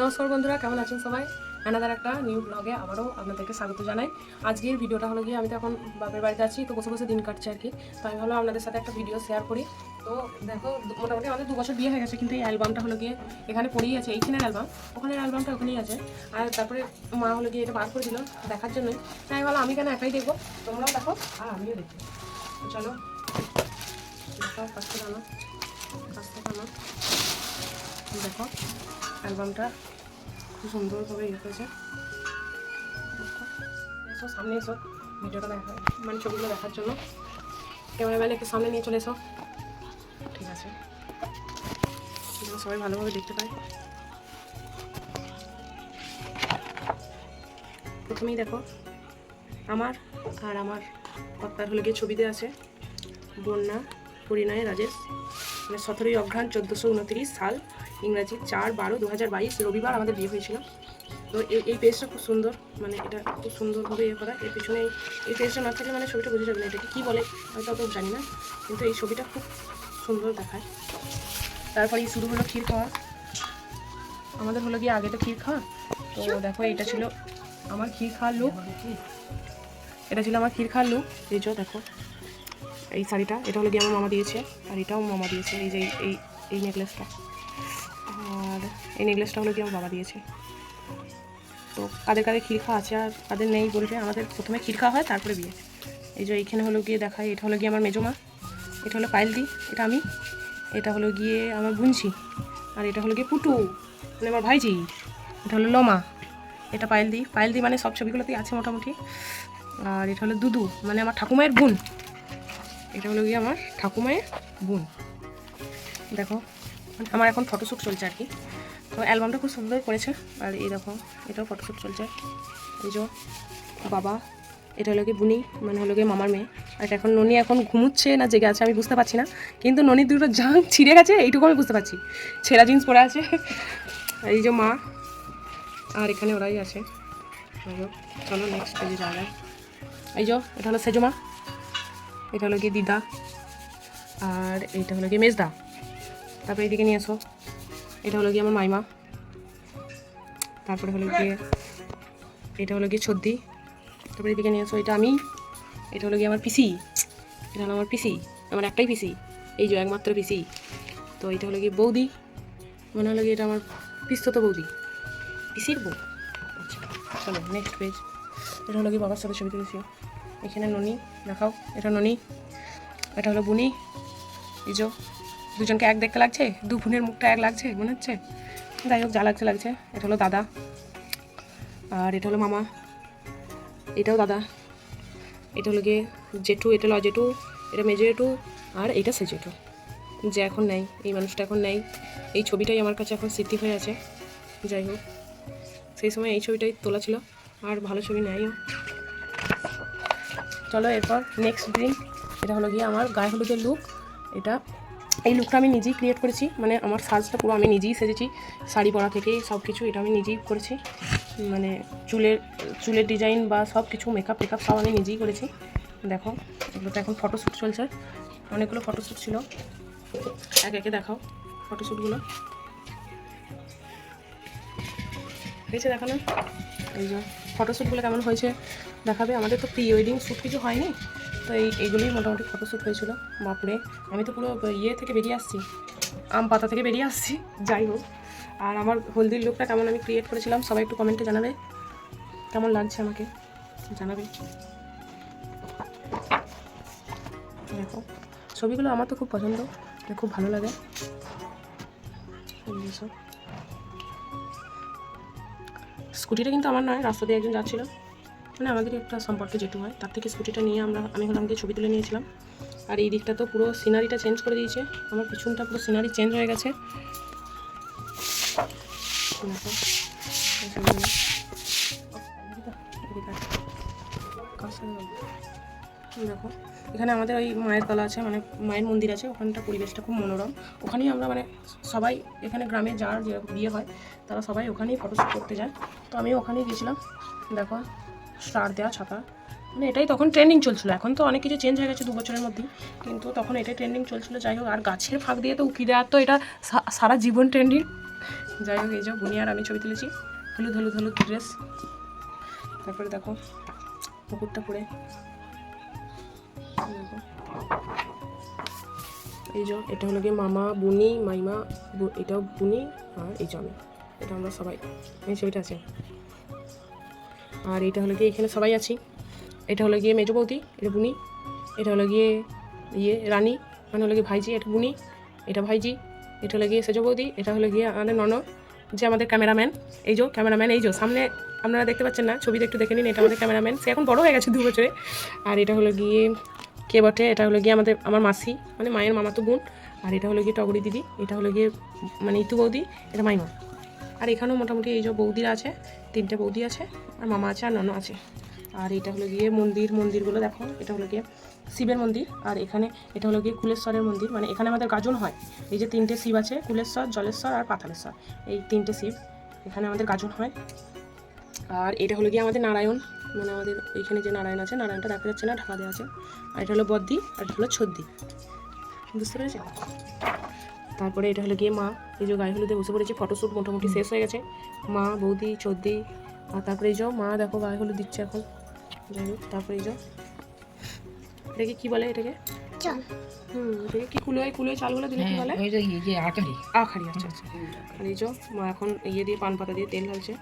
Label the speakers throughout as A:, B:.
A: নমস্কার বন্ধুরা, কেমন আছেন সবাই? অ্যানাদার একটা নিউ ব্লগে আবারও আপনাদেরকে স্বাগত জানাই। আজকের ভিডিওটা হলো গিয়ে আমি তো এখন বাপের বাড়িতে আছি, তো বসে বসে দিন কাটছে আর কি। তো আমি ভাবলাম আপনাদের সাথে একটা ভিডিও শেয়ার করি। তো দেখো, মোটামুটি আমাদের দু বছর বিয়ে হয়ে গেছে, কিন্তু এই অ্যালবামটা হলো গিয়ে এখানে পড়েই আছে, এইখানের অ্যালবাম ওখানের অ্যালবামটা ওখানেই আছে। আর তারপরে মা হলো গিয়ে এটা বার করে দিল দেখার জন্যই। তাই ভাবলাম, আমি কেন একাই দেখব? তোমরাও দেখো, আর আমিও দেখব। চলো দেখো জানো জানো। দেখো। অ্যালবামটা খুব সুন্দরভাবে ইয়ে করেছে এসো, সামনে এসো, ভিডিওটা দেখা মানে ছবিগুলো দেখার জন্য। ক্যামেরা ক্যামেরাম্যান একটু সামনে নিয়ে চলে এসো। ঠিক আছে। সবাই ভালোভাবে দেখতে পায়। প্রথমেই দেখো, আমার আর আমার কর্তার হলে গিয়ে ছবিতে আছে বন্যা পরিণয় রাজেশ। মানে সতেরোই অঘ্রাণ চোদ্দোশো উনত্রিশ সাল। ইংরাজি চার বারো দু হাজার বাইশ রবিবার আমাদের বিয়ে হয়েছিল। তো এই এই পেজটা খুব সুন্দর মানে এটা খুব সুন্দরভাবে ইয়ে করা। এর পিছনে এই- পেজটা না থাকলে মানে ছবিটা বোঝা যাবে না এটাকে কী বলে, হয়তো অত জানি না। কিন্তু এই ছবিটা খুব সুন্দর দেখায়। তারপরে শুরু হলো ক্ষীর খাওয়া। আমাদের হলো গিয়ে আগে তো ক্ষীর খাওয়া। তো দেখো, এটা ছিল আমার ক্ষীর খাওয়ার লুক এটা ছিল আমার ক্ষীর খাওয়ার লুক এই যে দেখো, এই শাড়িটা, এটা হলো গিয়ে আমার মামা দিয়েছে। আর এটাও মামা দিয়েছে, এই যে এই- এই নেকলেসটা এই নেকলেসটা হলো গিয়ে আমার বাবা দিয়েছে। তো কাদের কাদের খাওয়া আছে আর কাদের নেই বলবে, আমাদের প্রথমে খাওয়া হয়, তারপরে বিয়ে। এই যে এইখানে হলো গিয়ে দেখায় এটা হলো গিয়ে আমার মেজমা, এটা হলো পায়েলদি, এটা আমি, এটা হলো গিয়ে আমার বুনছি, আর এটা হলো গিয়ে পুটু মানে আমার ভাইজি, এটা হলো লোমা এটা পায়েলদি পায়েলদি মানে সব ছবিগুলোতেই আছে মোটামুটি। আর এটা হলো দুদু মানে আমার ঠাকুমায়ের বোন, এটা হলো গিয়ে আমার ঠাকুমায়ের বোন। দেখো মানে আমার এখন ফটোশ্যুট চলছে আর কি। অ্যালবামটা খুব সুন্দর করেছে। আর এই দেখো, এটাও ফটোশ্যুট চলছে। এই যে বাবা, এটা হলো কি বুনি মানে হলো গিয়ে মামার মেয়ে। আর এখন ননি এখন ঘুমুচ্ছে না, জেগে আছে, আমি বুঝতে পারছি না। কিন্তু ননির দুটো জাং ছিঁড়ে গেছে, এইটুকু আমি বুঝতে পারছি। ছেঁড়া জিন্স পরে আছে। এই যে মা, আর এখানে ওরাই আছে। চলো নেক্সট পেজে যাওয়া যায় এই যে, এটা হলো সেজমা। এটা হলো কি দিদা। আর এইটা হলো কি মেজদা। তারপরে এইদিকে নিয়ে আসো এটা হলো কি আমার মাইমা। তারপরে হলো গিয়ে এটা হলো গিয়ে ছদ্দি তারপরে এদিকে নিয়ে আসো, এটা আমি, এটা হলো গিয়ে আমার পিসি, এটা হলো আমার পিসি, আমার একটাই পিসি, এই যে একমাত্র পিসি। তো এটা হলো গিয়ে বৌদি, মনে হলো গিয়ে এটা আমার পিস্তত বৌদি, পিসির বউ। আচ্ছা চলো নেক্সট পেজ এটা হলো গিয়ে বাবার সাথে ছবি তুলেছি। এখানে ননি, দেখাও, এটা ননি, এটা হলো বুনি, এই যে দুজনকে এক দেখতে লাগছে, দু বোনের মুখটা এক লাগছে, মনে হচ্ছে? যাই হোক, যা লাগছে লাগছে। এটা হলো দাদা। আর এটা হলো মামা। এটাও দাদা। এটা হলো গিয়ে জেঠু, এটা হলো জেঠু এটা মেজো জেঠু, আর এটা সে জেঠু। যে এখন নেই, এই মানুষটা এখন নেই। এই ছবিটাই আমার কাছে এখন স্মৃতি হয়ে আছে। যাই হোক, সেই সময় এই ছবিটাই তোলা ছিল। আর ভালো ছবি নেইও চলো এরপর নেক্সট দিন, এটা হলো গিয়ে আমার গায়ে হলুদের লুক এটা এই লুকটা আমি নিজেই ক্রিয়েট করেছি মানে আমার সাজটা পুরো আমি নিজেই সেজেছি, শাড়ি পরা থেকে সব কিছু এটা আমি নিজেই করেছি মানে চুলের চুলের ডিজাইন বা সব কিছু মেকআপ টেকআপ সব আমি নিজেই করেছি। দেখো, এগুলো তো এখন ফটোশ্যুট চলছে, অনেকগুলো ফটোশ্যুট ছিল। এক একে দেখাও ফটোশ্যুটগুলো হয়েছে দেখানো এই যে ফটোশ্যুটগুলো কেমন হয়েছে দেখাবে? আমাদের তো প্রি ওয়েডিং শ্যুট কিছু হয়নি। তো এই এইগুলোই মোটামুটি ফটোশ্যুট হয়েছিল। বাপরে, আমি তো পুরো ইয়ে থেকে বেরিয়ে আসছি, আম পাতা থেকে বেরিয়ে আসছি, যাই হোক। আর আমার হলদির লুকটা কেমন আমি ক্রিয়েট করেছিলাম, সবাই একটু কমেন্টে জানাবে। কেমন লাগছে আমাকে? জানাবে। দেখো, ছবিগুলো আমার তো খুব পছন্দ খুব ভালো লাগে। স্কুটিটা কিন্তু আমার নয়, রাস্তা দিয়ে একজন যাচ্ছিল। মানে আমাদের একটা সম্পর্কে যেটু হয়, তার থেকে স্কুটিটা নিয়ে আমরা, আমি হলাম গিয়ে ছবি তুলে নিয়েছিলাম। আর এই দিকটা তো পুরো সিনারিটা চেঞ্জ করে দিয়েছে। আমার পিছনটা পুরো সিনারি চেঞ্জ হয়ে গেছে? দেখো, এখানে আমাদের ওই মায়ের তলা আছে মানে মায়ের মন্দির আছে, ওখানটা পরিবেশটা খুব মনোরম। ওখানেই আমরা মানে সবাই এখানে গ্রামে যার যেরকম বিয়ে হয়, তারা সবাই ওখানেই ফটোশ্যুট করতে যায়। তো আমি ওখানেই গেছিলাম দেখো স্টার দেওয়া ছাতা। মানে এটাই তখন ট্রেন্ডিং চলছিল। এখন তো অনেক কিছু চেঞ্জ হয়ে গেছে দু বছরের মধ্যেই। কিন্তু তখন এটাই ট্রেন্ডিং চলছিল। যাই হোক, আর গাছের ফাঁক দিয়ে তো উকি দেওয়ার তো এটা সারা জীবন ট্রেন্ডিং যাই হোক, এই যে বুনি আর আমি ছবি তুলেছি। হলুদ হলুদ হলুদ ড্রেস তারপরে দেখো, পুকুরটা পরে এই যে, এটা হলো গিয়ে মামা, বুনি, মাইমা এটাও বুনি আর এই যে আমি। এটা আমরা সবাই। এই ছবিটা আছে। আর এটা হলো গিয়ে এখানে সবাই আছি। এটা হলো গিয়ে মেজো বৌদি, এটা বুনি, এটা হলো গিয়ে ইয়ে রানী মানে হলো গিয়ে ভাইজি, এটা বুনি, এটা ভাইজি, এটা হলো গিয়ে সেজো বৌদি, এটা হলো গিয়ে আমাদের নন যে আমাদের ক্যামেরাম্যান। এই যে ক্যামেরাম্যান, এই যে সামনে আপনারা দেখতে পাচ্ছেন না ছবিতে একটু দেখে নিন, এটা আমাদের ক্যামেরাম্যান। সে এখন বড় হয়ে গেছে দু বছরে। আর এটা হলো গিয়ে কে বটে? এটা হলো গিয়ে আমাদের, আমার মাসি মানে মায়ের মামাতো বোন। আর এটা হলো গিয়ে টগরি দিদি, এটা হলো গিয়ে মানে ইতু বৌদি, এটা মাইমা। আর এখানেও মোটামুটি এই যে বৌদিরা আছে তিনটে বৌদি আছে, আর মামা আছে, আর নন আছে। আর এটা হলো গিয়ে মন্দির, মন্দিরগুলো দেখো, এটা হলো গিয়ে শিবের মন্দির, আর এখানে এটা হলো গিয়ে কুলেশ্বরের মন্দির। মানে এখানে আমাদের গাজন হয়, এই যে তিনটে শিব আছে, কুলেশ্বর, জলেশ্বর আর পাতালেশ্বর, এই তিনটে শিব এখানে আমাদের গাজন হয়। আর এটা হলো গিয়ে আমাদের নারায়ণ মানে আমাদের এখানে যে নারায়ণ আছে, নারায়ণটা দেখা যাচ্ছে না, ঢাকা দেওয়া আছে। আর এটা হলো বদ্দি আর এটা হলো ছদ্দি বুঝতে পেরেছি? তারপরে এটা হলো গিয়ে মা এই যে গায়ে হলুদে বসে পড়েছে ফটোশ্যুট মোটামুটি শেষ হয়ে গেছে। মা বৌদি চদ্দি আর তারপরে এই যে মা দেখো গায়ে হলুদ দিচ্ছে এখন। যাই হোক তারপরে এই যে এটাকে কি বলে এটাকে?
B: চল।
A: হুম এটাকে কি কুলোয় কুলোয় চালগুলো দিলে কি বলে?
C: ওই যে ইয়ে যে
A: আখারি আচ্ছা আচ্ছা। আর এই যে মা এখন ইয়ে দিয়ে পান পাতা দিয়ে তেল ঢালছে।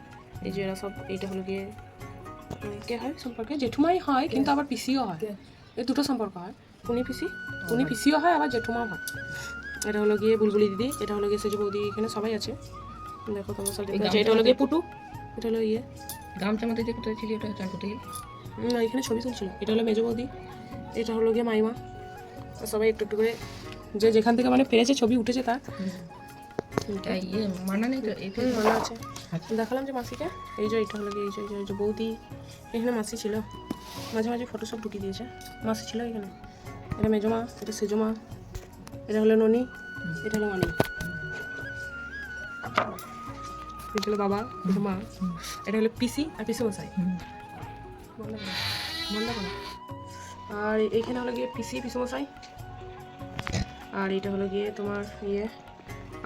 A: এই যে এরা সব এইটা হলো গিয়ে কে হয় সম্পর্কে? জেঠুমাই হয় কিন্তু আবার পিসিও হয়। এই দুটো সম্পর্ক হয়। উনি পিসি? উনি পিসিও হয় আবার জেঠুমাও হয়। এটা হলো গিয়ে বুলবুলি দিদি এটা হলো গিয়ে সেজু বৌদি এখানে সবাই আছে। দেখো তোমার সব দেখতে এটা হলো গিয়ে পুটু এটা হলো ইয়ে।
C: গামছা মধ্যে যে কোথায় ছিল ওটা চান
A: না এখানে ছবি তুলছিল। এটা হলো মেজো বৌদি এটা হলো গিয়ে মাইমা। সবাই একটু একটু করে যে যেখান থেকে মানে পেরেছে ছবি উঠেছে তার।
C: ইয়ে মানা নেই তো এটা
A: আছে। দেখালাম যে মাসিকে। এই যে এটা হলো গিয়ে এই যে এই যে- বৌদি। এখানে মাসি ছিল। মাঝে মাঝে ফটো সব ঢুকিয়ে দিয়েছে। মাসি ছিল এখানে। এটা মেজমা এটা সেজমা এটা হলো ননি। এটা হলো মানি। এটা হলো বাবা এটা মা। এটা হলো পিসি আর পিসি মশাই। আর এইখানে হলো গিয়ে পিসি পিসি মশাই আর এটা হলো গিয়ে তোমার ইয়ে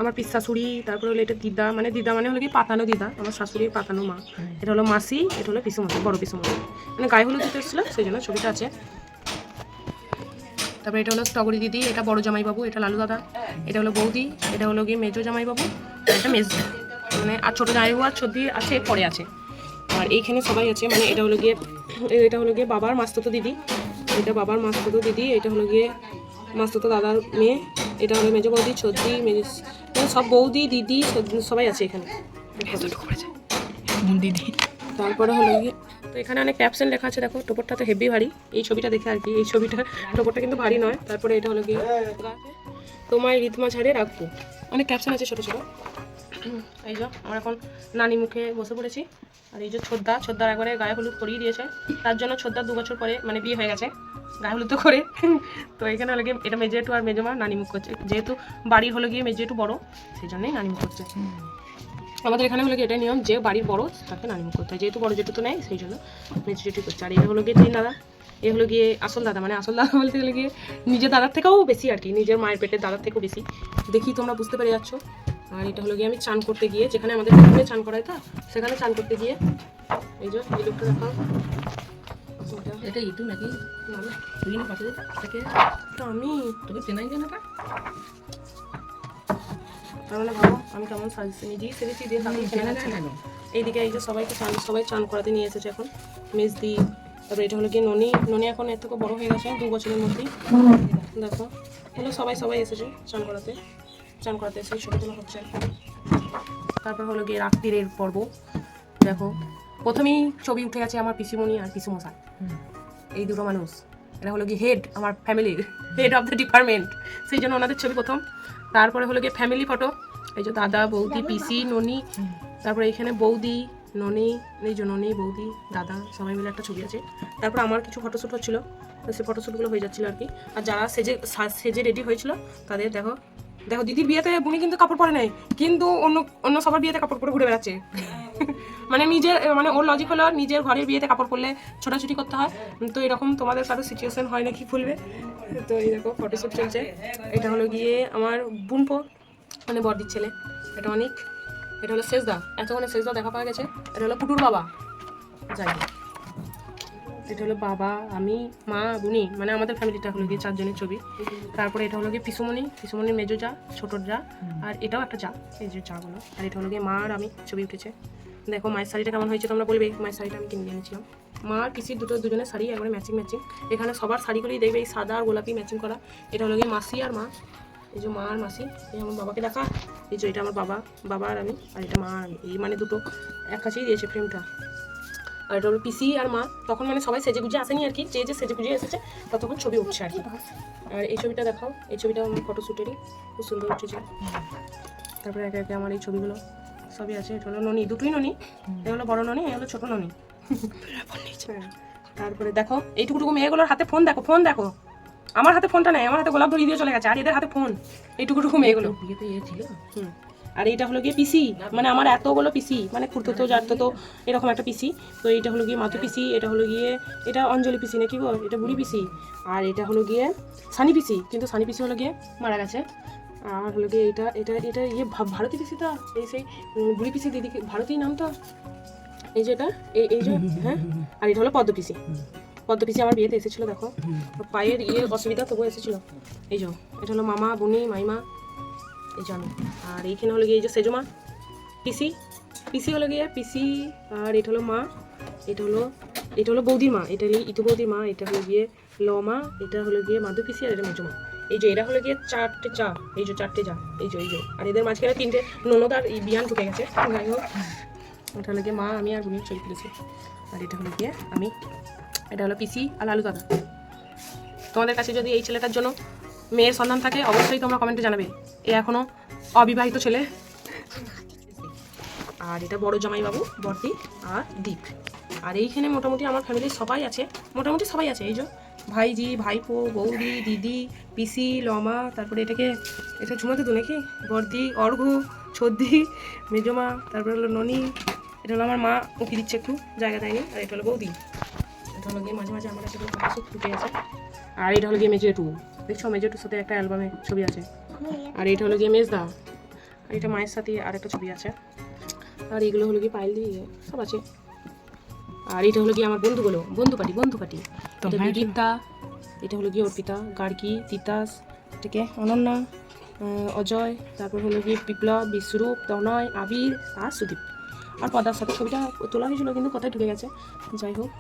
A: আমার পিস শাশুড়ি তারপরে হলো এটা দিদা। মানে দিদা মানে হলো কি পাতানো দিদা আমার শাশুড়ির পাতানো মা। এটা হলো মাসি এটা হলো পিসু মশাই বড় পিসু মশাই মানে গায়ে হলুদ দিতে এসেছিল সেই জন্য ছবিটা আছে। তারপরে এটা হলো টগরি দিদি, এটা বড় জামাইবাবু, এটা লালু দাদা, এটা হলো বৌদি, এটা হলো গিয়ে মেজো জামাইবাবু এটা মেজ মানে আর ছোটো জামাইবাবু আর ছদ্দি আছে, পরে আছে। আর এইখানে সবাই আছে মানে এটা হলো গিয়ে, এটা হলো গিয়ে বাবার মাস্ততো দিদি, এটা বাবার মাস্ততো দিদি, এটা হলো গিয়ে মাস্ততো দাদার মেয়ে, এটা হলো মেজো বৌদি ছদ্দি মেজ মানে সব বৌদি, দিদি সবাই আছে এখানে।
C: দিদি।
A: তারপরে হলো গিয়ে তো এখানে অনেক ক্যাপশন লেখা আছে, দেখো টোপরটা তো হেভি ভারী। এই ছবিটা দেখে আর কি, এই ছবিটা, টোপরটা কিন্তু ভারী নয়। তারপরে এটা হলো গিয়ে তোমায় রিতমা ছাড়ে রাখব। অনেক ক্যাপশন আছে ছোটো ছোটো। এই যে, আমরা এখন নানি মুখে বসে পড়েছি। আর এই যে ছোদ্দা, ছোদ্দার একবারে গায়ে হলুদ করিয়ে দিয়েছে। তার জন্য ছোদ্দার দু বছর পরে মানে বিয়ে হয়ে গেছে, গায়ে হলুদ তো করে। তো এখানে হলো গিয়ে এটা মেজে মেজেটু আর মেজমা নানি মুখ করছে। যেহেতু বাড়ি হলো গিয়ে মেজে মেজেটু বড়, সেই জন্যই নানি মুখ করছে। আমাদের এখানে হলো গিয়ে এটাই নিয়ম যে বাড়ির বড় তাকে নানিমুখ করতে হয়। যেহেতু বড় যেটু তো নেই সেই জন্য মেজু যেটু করছে। আর এটা হলো গিয়ে তিন দাদা। এ হলো গিয়ে আসল দাদা। মানে আসল দাদা বলতে গেলে গিয়ে নিজের দাদার থেকেও বেশি আর কি নিজের মায়ের পেটের দাদার থেকেও বেশি। দেখি তোমরা বুঝতে পেরে যাচ্ছ। আর এটা হলো গিয়ে আমি চান করতে গিয়ে যেখানে আমাদের পুকুরে চান করায় তো সেখানে চান করতে গিয়ে এই যে এই লোকটা দেখাও এটা
C: ইটু নাকি?
A: না, না,
C: না পাশে থেকে
A: আমি।
C: তোকে চেনাই কেন
A: মানে ভাবো, আমি কেমন সাজছি নিজেই সেরেছি দিয়ে না এইদিকে এই যে সবাইকে চান, সবাই চান করাতে নিয়ে এসেছে এখন। মেজদি, তারপরে এটা হলো গিয়ে ননি। ননি এখন এর থেকে বড় হয়ে গেছে, দু বছরের মধ্যেই। দেখো হলো সবাই সবাই এসেছে চান করাতে। চান করাতে এসে ছবি তোলা হচ্ছে তারপর হলো গিয়ে রাত্রিরের পর্ব। দেখো, প্রথমেই ছবি উঠে গেছে আমার পিসিমণি আর পিসিমশাই। এই দুটো মানুষ। এরা হলো কি হেড আমার ফ্যামিলির হেড অফ দ্য ডিপার্টমেন্ট সেই জন্য ওনাদের ছবি প্রথম। তারপরে হলো গিয়ে ফ্যামিলি ফটো এই যে দাদা, বৌদি, পিসি, ননি, তারপরে এখানে বৌদি, ননি, এই যে ননি, বৌদি, দাদা, সবাই মিলে একটা ছবি আছে। তারপর আমার কিছু ফটোশ্যুট হচ্ছিল সে ফটোশ্যুটগুলো হয়ে যাচ্ছিল আর কি আর যারা সেজে সেজে রেডি হয়েছিল, তাদের দেখো দেখো, দিদির বিয়েতে বুনি কিন্তু কাপড় পরে নেই, কিন্তু অন্য অন্য সবার বিয়েতে কাপড় পরে ঘুরে বেড়াচ্ছে। মানে নিজের মানে ওর লজিক হলো নিজের ঘরের বিয়েতে কাপড় পরলে ছোটাছুটি করতে হয়। তো এরকম তোমাদের কারও সিচুয়েশন হয় নাকি খুলবে? তো এই দেখো ফটোশ্যুট চলছে। এটা হলো গিয়ে আমার বুনপো মানে বড়দির ছেলে। এটা অনেক। এটা হলো শেষদা। এতক্ষণে শেষদা দেখা পাওয়া গেছে। এটা হলো পুটুর বাবা। যাই। এটা হলো বাবা আমি মা বুনি মানে আমাদের ফ্যামিলিটা হলো গিয়ে চারজনের ছবি। তারপরে এটা হলো গিয়ে পিসুমণি পিসুমণির মেজো যা ছোটোর যা আর এটাও একটা যা এই যে চাগুলো। আর এটা হলো গিয়ে মা আর আমি ছবি উঠেছে। দেখো মায়ের শাড়িটা কেমন হয়েছে তোমরা বলবে মায়ের শাড়িটা আমি কিনে এনেছিলাম। মা আর পিসির দুটো দুজনের শাড়ি একবারে ম্যাচিং ম্যাচিং এখানে সবার শাড়িগুলোই দেখবে এই সাদা আর গোলাপি ম্যাচিং করা। এটা হলো গিয়ে মাসি আর মা। এই যে মা আর মাসি এই আমার বাবাকে দেখা। এই যে এটা আমার বাবা বাবা আর আমি আর এটা মা আর আমি। এই মানে দুটো এক কাছেই দিয়েছে ফ্রেমটা আর এটা হলো পিসি আর মা। তখন মানে সবাই সেজে গুজে আসেনি আর কি। যে যে সেজে গুজে এসেছে ততক্ষণ ছবি উঠছে আর কি। আর এই ছবিটা দেখাও। এই ছবিটা আমার ফটোশ্যুটেরই খুব সুন্দর উঠেছে তারপরে একে একে আমার এই ছবিগুলো সবই আছে। এটা হলো ননি দুটোই ননি। এ হলো বড় ননি এ হলো ছোট ননি। তারপরে দেখো এইটুকুটুকু মেয়েগুলোর হাতে ফোন দেখো ফোন দেখো। আমার হাতে ফোনটা নেই আমার হাতে গোলাপ ধরিয়ে দিয়ে চলে গেছে আর এদের হাতে ফোন। এইটুকুটুকু মেয়েগুলো।
C: বিয়েতে ইয়ে ছিল?
A: হুম। আর এইটা হলো গিয়ে পিসি মানে আমার এতগুলো পিসি মানে খুঁড়তো তো যাতো তো, এরকম একটা পিসি তো এইটা হলো গিয়ে মাতু পিসি এটা হলো গিয়ে, এটা অঞ্জলি পিসি নাকি গো এটা বুড়ি পিসি আর এটা হলো গিয়ে সানি পিসি কিন্তু সানি পিসি হলো গিয়ে মারা গেছে। আর হলো গিয়ে এটা এটা এটা ইয়ে ভারতী পিসি তো, এই সেই বুড়ি পিসি দিদি ভারতী নাম তো? এই যে এটা, এই এই যে হ্যাঁ? আর এটা হলো পদ্ম পিসি পদ্ম পিসি আমার বিয়েতে এসেছিল, দেখো। পায়ের ইয়ে অসুবিধা তবুও এসেছিল। এই যে, এটা হলো মামা, বুনি, মাইমা এই জানো আর এইখানে হলো গিয়ে এই যে সেজমা। পিসি। পিসি হলো গিয়ে পিসি, আর এটা হলো মা। এটা হলো এটা হলো বৌদির মা এটা হলো ইতু বৌদির মা এটা হলো গিয়ে লমা, এটা হলো গিয়ে মাধু পিসি, আর এটা মেজমা। এই যে, এরা হলো গিয়ে চারটে চা, এই যে চারটে চা, এই যে এই যে। আর এদের মাঝখানে তিনটে ননদ আর বিয়ান ঢুকে গেছে। যাই হোক। এটা হলো গিয়ে মা, আমি আর বুনির ছবি তুলেছি আর এটা হলো গিয়ে আমি। এটা হলো পিসি আর লালু দাদা। তোমাদের কাছে যদি এই ছেলেটার জন্য মেয়ের সন্ধান থাকে অবশ্যই তোমরা কমেন্টে জানাবে। এ এখনও অবিবাহিত ছেলে। আর এটা বড় জামাইবাবু, বর্দি আর দীপ। আর এইখানে মোটামুটি আমার ফ্যামিলির সবাই আছে। মোটামুটি সবাই আছে, এই যে ভাইজি, ভাইপো, বৌদি, দিদি, পিসি, লমা, তারপরে এটাকে, এটা ঝুমাতে তো নাকি? বর্দি, অর্ঘ, ছদ্দি, মেজমা, তারপরে হলো ননি, এটা হলো আমার মা, উঁকি দিচ্ছে একটু, জায়গা দেয়নি, আর এটা হলো বৌদি। এটা হলো গিয়ে মাঝে মাঝে আমার একটা ফুটে আছে। আর এটা হলো গিয়ে মেজে টু দেখছ মেজো টুর সাথে একটা অ্যালবামে ছবি আছে। আর এটা হলো গিয়ে মেজদা। আর এটা মায়ের সাথে আর একটা ছবি আছে। আর এগুলো হলো গিয়ে পাইল দিয়ে সব আছে। আর এটা হলো গিয়ে আমার বন্ধুগুলো বন্ধু পাটি বন্ধু পাটি। এটা বিদিতা এটা হলো গিয়ে অর্পিতা গার্গী তিতাস এটাকে অনন্যা অজয় তারপর হলো গিয়ে বিপ্লব বিশ্বরূপ তনয় আবির আর সুদীপ। আর পদার সাথে ছবিটা তোলা হয়েছিল কিন্তু কোথায় ঢুকে গেছে। যাই হোক।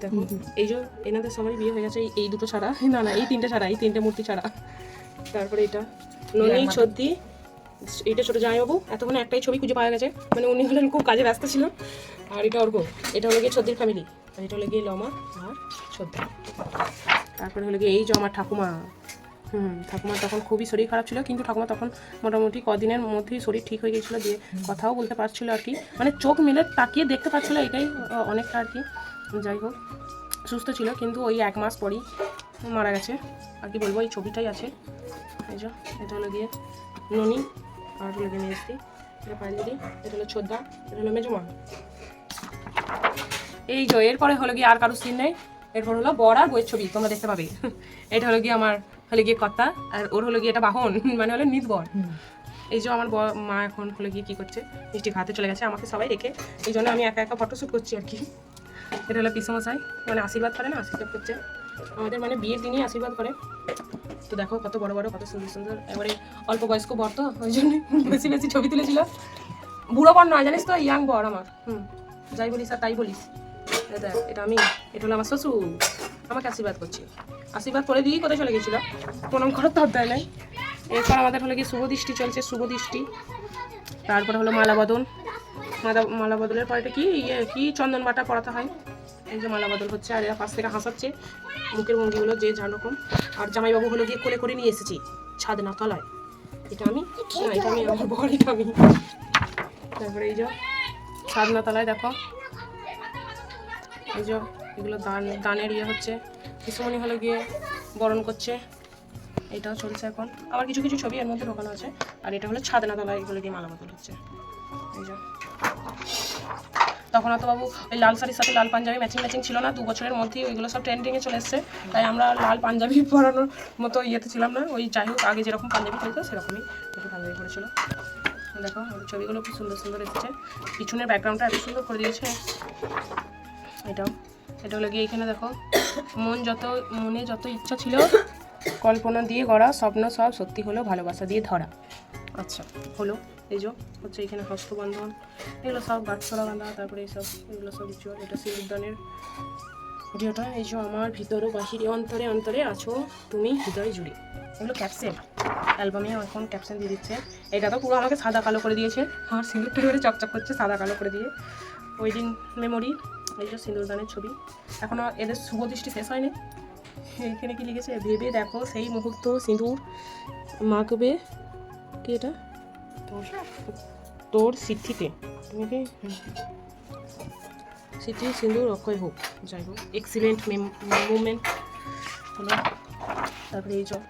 A: দেখো এই যে এনাদের সবাই বিয়ে হয়ে গেছে এই- দুটো ছাড়া না না এই তিনটে ছাড়া এই তিনটে মূর্তি ছাড়া। তারপরে এটা। ননি ছদ্দি এইটা ছোট জামাইবাবু। এতক্ষণে একটাই ছবি খুঁজে পাওয়া গেছে। মানে উনি হলেন খুব কাজে ব্যস্ত ছিল। আর এটা অর্ঘ এটা হলো গিয়ে ছদ্দির ফ্যামিলি আর এটা হলো গিয়ে লমা আর ছদ্দি। তারপরে হলো গিয়ে এই যে আমার ঠাকুমা। হুম ঠাকুমার তখন খুবই শরীর খারাপ ছিল কিন্তু ঠাকুমা তখন মোটামুটি কদিনের মধ্যেই শরীর ঠিক হয়ে গিয়েছিল দিয়ে কথাও বলতে পারছিল আর কি। মানে চোখ মেলে তাকিয়ে দেখতে পাচ্ছিল এটাই অনেকটা আর কি। যাই হোক সুস্থ ছিল কিন্তু ওই এক মাস পরই মারা গেছে। আর কি বলব এই ছবিটাই আছে। এই যে এটা হলো গিয়ে ননি আর হলো গিয়ে মেজদি এটা পাঞ্জাবি এটা হলো ছোদ্দা এটা হলো মেজমা। এই যে এরপরে হলো গিয়ে আর কারও সিন নেই। এরপর হলো বর আর বইয়ের ছবি তোমরা দেখতে পাবে। এটা হলো গিয়ে আমার হলো গিয়ে কর্তা আর ওর হলো গিয়ে এটা বাহন মানে হলো নিত বর এই যে আমার মা এখন হলো গিয়ে কি করছে মিষ্টি খাতে চলে গেছে আমাকে সবাই রেখে। এই জন্য আমি একা একা ফটোশ্যুট করছি আর কি। এটা হলো পিসমশাই মানে আশীর্বাদ করে না? আশীর্বাদ করছে। আমাদের মানে বিয়ের দিনই আশীর্বাদ করে। তো দেখো কত বড় বড়, কত সুন্দর সুন্দর এবারে অল্প বয়স্ক বর তো, ওই জন্য বেশি বেশি ছবি তুলেছিল। বুড়ো বর নয়, জানিস তো? ইয়াং বর আমার। হুম, যাই বলিস আর তাই বলিস। দেখ, এটা আমি, এটা হলো আমার শ্বশুর। আমাকে আশীর্বাদ করছে। আশীর্বাদ করে দিয়েই কোথায় চলে গেছিল? প্রণাম করার তো দেয় নাই। এরপর আমাদের হলো কি শুভ দৃষ্টি চলছে, শুভ দৃষ্টি। তারপরে হলো মালা মালা মালা বদলের পরে এটা কি? ইয়ে কি চন্দন বাটা পড়াতে হয়? এই যে মালা বদল হচ্ছে, আর এরা পাশ থেকে হাসাচ্ছে। মুখের ভঙ্গিগুলো যে যা রকম। আর জামাইবাবু হলো গিয়ে কোলে করে নিয়ে এসেছি ছাদ না তলায় এটা আমি এটা আমি আমার বর, এটা আমি। তারপরে এই যে ছাদ না তলায় দেখো। এই যে এগুলো দান দানের ইয়ে হচ্ছে। কিছুমনি হলো গিয়ে বরণ করছে। এটাও চলছে এখন। আবার কিছু কিছু ছবি এর মধ্যে ঢোকানো আছে। আর এটা হলো ছাদনা তলায় এগুলো গিয়ে মালা বদল হচ্ছে। এই যে তখন অত বাবু ওই লাল শাড়ির সাথে লাল পাঞ্জাবি ম্যাচিং ম্যাচিং ছিল না, দু বছরের মধ্যেই ওইগুলো সব ট্রেন্ডিংয়ে চলে এসছে। তাই আমরা লাল পাঞ্জাবি পরানোর মতো ইয়েতে ছিলাম না। ওই যাই হোক, আগে যেরকম পাঞ্জাবি চলতো সেরকমই পাঞ্জাবি পরেছিল। দেখো, আমাদের ছবিগুলো খুব সুন্দর সুন্দর এসেছে। পিছনের ব্যাকগ্রাউন্ডটা এত সুন্দর করে দিয়েছে। এটাও, এটা হলো গিয়ে এখানে দেখো, মন যত, মনে যত ইচ্ছা ছিল, কল্পনা দিয়ে গড়া, স্বপ্ন সব সত্যি হলো ভালোবাসা দিয়ে ধরা। আচ্ছা হলো। এই যে, হচ্ছে এখানে হস্তবন্ধন, এগুলো সব গাছতলা বাঁধা, তারপরে এইসব এগুলো সব রিচুয়াল এটা সিঁদুরদানের ভিডিওটা। এই যে আমার ভিতরে বাহিরে, অন্তরে অন্তরে আছো তুমি হৃদয় জুড়ে। এগুলো ক্যাপসেন অ্যালবামে এখন ক্যাপশন দিয়ে দিচ্ছে। এটা তো পুরো আমাকে সাদা কালো করে দিয়েছে। আমার সিঁদুরটা করে চকচক করছে, সাদা কালো করে দিয়ে। ওয়েডিং মেমোরি এই যে সিঁদুরদানের ছবি। এখনও এদের শুভ দৃষ্টি শেষ হয়নি। এখানে কি লিখেছে? ভেবে দেখো সেই মুহূর্ত, সিঁদুর। মাখবে কি এটা? তোর তোর সিদ্ধিতে তুমি কি স্মৃতি সিঁদুর অক্ষয় হোক যাই হোক। এক্সিলেন্ট মুভমেন্ট হলো। তারপরে এই চল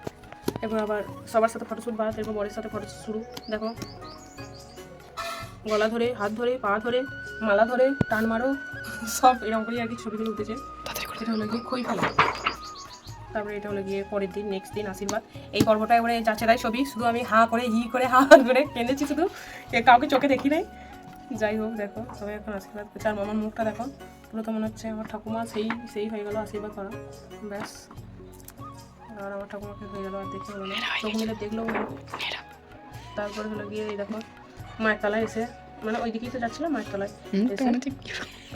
A: এরপর আবার সবার সাথে ফটোশ্যুট বাদ এরপর বরের সাথে ফটোশ্যুট শুরু। দেখো। গলা ধরে হাত ধরে পা ধরে মালা ধরে টান মারো সব এরকম করেই আর কি ছবিগুলো উঠেছে। এটা হলো খই ফেলা তারপরে এটা হলো গিয়ে পরের দিন নেক্সট দিন আশীর্বাদ। এই পর্বটা এবারে যাচেরাই ছবি, শুধু আমি হা করে, হি করে, হা করে কেঁদেছি শুধু। কাউকে চোখে দেখি নাই। যাই হোক, দেখো, সবাই এখন আশীর্বাদ করছে আর মামার মুখটা দেখো, পুরো তো মনে হচ্ছে আমার ঠাকুমা সেই সেই হয়ে গেল আশীর্বাদ করা। ব্যাস। আর আমার ঠাকুমাকে হয়ে গেল, আর দেখে হলো চোখ মিলে দেখলেও না। তারপরে হলো গিয়ে এই দেখো, মায়ের তলায় এসে মানে ওই দিকেই তো যাচ্ছিলাম মায়ের তলায়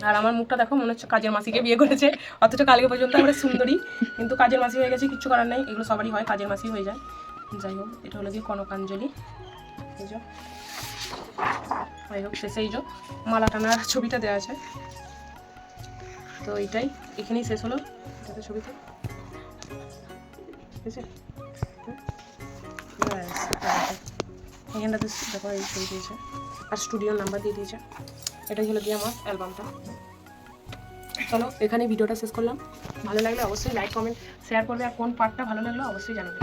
A: আর আমার মুখটা দেখো মনে হচ্ছে কাজের মাসিকে বিয়ে করেছে অথচ কালকে পর্যন্ত আমরা সুন্দরী কিন্তু কাজের মাসি হয়ে গেছে কিচ্ছু করার নেই এগুলো সবারই হয় কাজের মাসি হয়ে যায়। যাই হোক এটা হলো গিয়ে কনকাঞ্জলি। এই যে যাই হোক শেষে এই যে মালা টানার ছবিটা দেওয়া আছে। তো এইটাই এখানেই শেষ হলো এটাতে ছবিতে। ঠিক আছে এখানটাতে দেখো এই ছবি দিয়েছে। আর স্টুডিওর নাম্বার দিয়ে দিয়েছে। এটাই হলো গিয়ে আমার অ্যালবামটা চলো এখানে ভিডিওটা শেষ করলাম। ভালো লাগলে অবশ্যই লাইক কমেন্ট শেয়ার করবে। আর কোন পার্টটা ভালো লাগল অবশ্যই জানাবে।